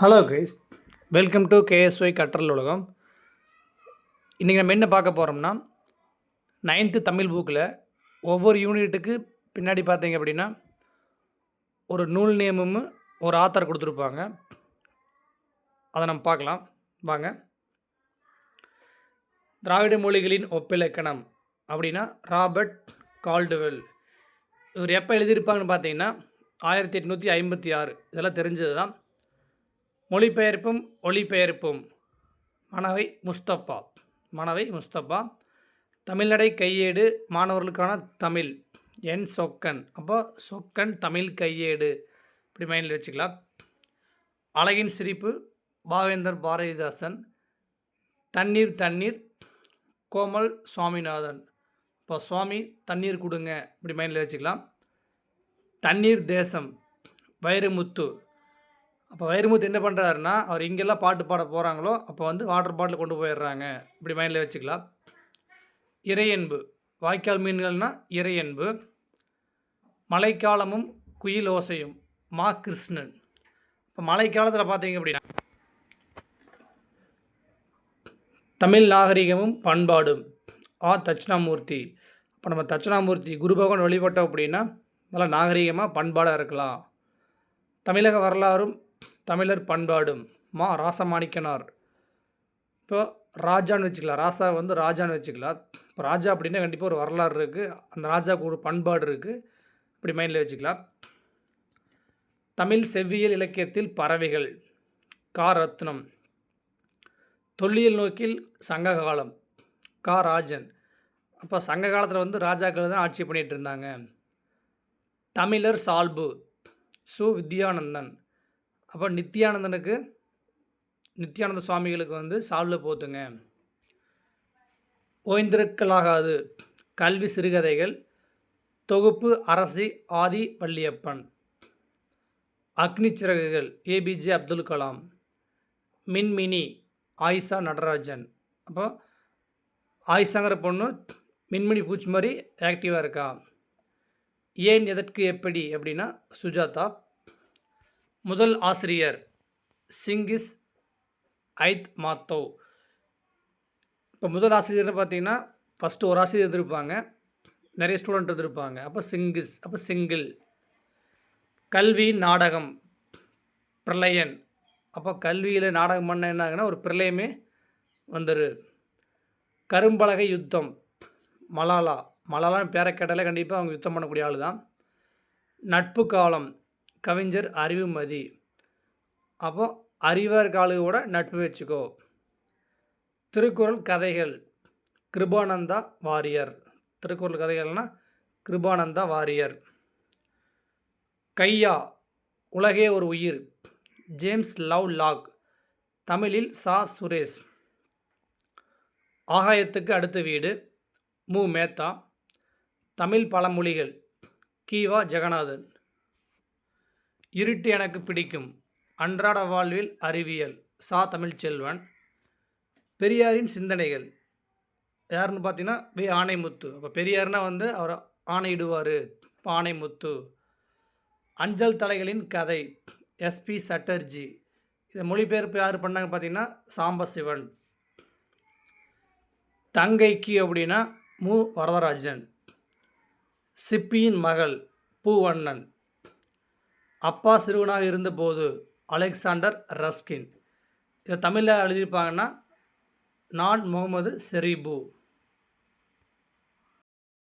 Hello guys welcome to KSY கற்றல் உலகம் இன்றைக்கி நம்ம என்ன பார்க்க போகிறோம்னா நைன்த்து தமிழ் புக்கில் ஒவ்வொரு யூனிட்டுக்கு பின்னாடி பார்த்தீங்க அப்படின்னா ஒரு நூல் நேமும் ஒரு ஆத்தர் கொடுத்துருப்பாங்க. அதை நம்ம பார்க்கலாம். வாங்க. திராவிட மொழிகளின் ஒப்பிலக்கணம் அப்படின்னா ராபர்ட் கால்டுவெல் இவர் எப்போ எழுதியிருப்பாங்கன்னு பார்த்தீங்கன்னா ஆயிரத்தி எட்நூற்றி ஐம்பத்தி ஆறு. இதெல்லாம் தெரிஞ்சது தான் மொழிபெயர்ப்பும் ஒளிபெயர்ப்பும் மணவை முஸ்தபா. மணவை முஸ்தபா. தமிழ்நடை கையேடு மாணவர்களுக்கான தமிழ். என் சொக்கன். அப்போ சொக்கன் தமிழ் கையேடு. இப்படி மைண்டில் வச்சுக்கலாம். அழகின் சிரிப்பு பாவேந்தர் பாரதிதாசன். தண்ணீர் தண்ணீர் கோமல் சுவாமிநாதன். இப்போ சுவாமி தண்ணீர் கொடுங்க. இப்படி மைண்டில் வச்சுக்கலாம். தண்ணீர் தேசம் வைரமுத்து. அப்போ வைரமுத்து என்ன பண்ணுறாருன்னா அவர் இங்கெல்லாம் பாட்டு பாட போகிறாங்களோ அப்போ வந்து வாட்டர் பாட்டில் கொண்டு போயிடுறாங்க. இப்படி மைண்டில் வச்சுக்கலாம். இறையன்பு. வாய்க்கால் மீன்கள்னால் இறையன்பு. மழைக்காலமும் குயில் ஓசையும். மா கிருஷ்ணன். இப்போ மழைக்காலத்தில் பார்த்தீங்க அப்படின்னா தமிழ் நாகரிகமும் பண்பாடும். ஆ தட்சிணாமூர்த்தி. இப்போ நம்ம தட்சிணாமூர்த்தி குரு பகவான் வழிபட்டோம் அப்படின்னா நல்லா நாகரிகமாக பண்பாடாக இருக்கலாம். தமிழக வரலாறும் தமிழர் பண்பாடும் மா ராசமாணிக்கனார். இப்போ ராஜான்னு வச்சுக்கலாம் ராசா வந்து ராஜான்னு வச்சுக்கலாம் இப்போ ராஜா அப்படின்னா கண்டிப்பாக ஒரு வரலாறு இருக்குது அந்த ராஜாவுக்கு ஒரு பண்பாடு இருக்குது இப்படி மைண்டில் வச்சுக்கலாம் தமிழ் செவ்வியல் இலக்கியத்தில் பறவைகள் கா ரத்னம் தொல்லியல் நோக்கில் சங்க காலம் கா ராஜன். அப்போ சங்க காலத்தில் வந்து ராஜாக்கள் தான் ஆட்சி பண்ணிகிட்டு இருந்தாங்க. தமிழர் சால்பு சு வித்யானந்தன். அப்போ நித்யானந்தனுக்கு நித்யானந்த சுவாமிகளுக்கு வந்து சால்வில் போத்துங்க. ஓய்ந்திருக்கலாகாது. கல்வி சிறுகதைகள் தொகுப்பு அரசி ஆதி பள்ளியப்பன் அக்னி சிறகுகள் ஏபிஜே அப்துல் கலாம். மின்மினி ஆயிஷா நடராஜன். அப்போ ஆயிஷாங்கிற பொண்ணு மின்மினி பூச்சி மாதிரி ஆக்டிவாக இருக்கா? ஏன் எதற்கு எப்படி அப்படின்னா சுஜாதா முதல் ஆசிரியர் சிங்கிஸ் ஐத் மாத்தோ இப்போ முதல் ஆசிரியர்னு பார்த்தீங்கன்னா ஃபஸ்ட்டு ஒரு ஆசிரியர் இருந்திருப்பாங்க. நிறைய ஸ்டூடெண்ட் இருந்திருப்பாங்க. அப்போ சிங்கிஸ் அப்போ சிங்கிள் கல்வி நாடகம் பிரளயன். அப்போ கல்வியில் நாடகம் பண்ண என்ன ஒரு பிரளயமே வந்துரு. கரும்பலகை யுத்தம். மலாலா. மலாலான்னு பேரை கேட்டாலே கண்டிப்பாக அவங்க யுத்தம் பண்ணக்கூடிய ஆள் தான் நட்பு காலம். கவிஞர் அறிவுமதி அப்போ அறிவர் காலுவோட நட்பு வச்சுக்கோ. திருக்குறள் கதைகள். கிருபானந்தா வாரியர். திருக்குறள் கதைகள்னால் கிருபானந்தா வாரியர். கையா உலகே ஒரு உயிர். James Lovelock. தமிழில் சா. சுரேஷ். ஆகாயத்துக்கு அடுத்த வீடு. மு. மேத்தா. தமிழ் பழமொழிகள். கீவா ஜெகநாதன். இருட்டு எனக்கு பிடிக்கும். அன்றாட வாழ்வில் அறிவியல். சா. தமிழ்ச்செல்வன். பெரியாரின் சிந்தனைகள். யாருன்னு பார்த்தீங்கன்னா வே. ஆணைமுத்து அப்போ பெரியார்னா வந்து அவர் ஆணையிடுவார். ஆணைமுத்து அஞ்சல் தலைகளின் கதை. எஸ்பி சட்டர்ஜி. இதை மொழிபெயர்ப்பு யார் பண்ணாங்க பார்த்தீங்கன்னா சாம்பசிவன். தங்கைக்கு அப்படின்னா மு. வரதராஜன். சிப்பியின் மகள். பூவண்ணன். அப்பா சிறுவனாக இருந்தபோது அலெக்சாண்டர் ரஸ்கின். இதை தமிழில் எழுதியிருப்பாங்கன்னா நான் முகமது செரீபு.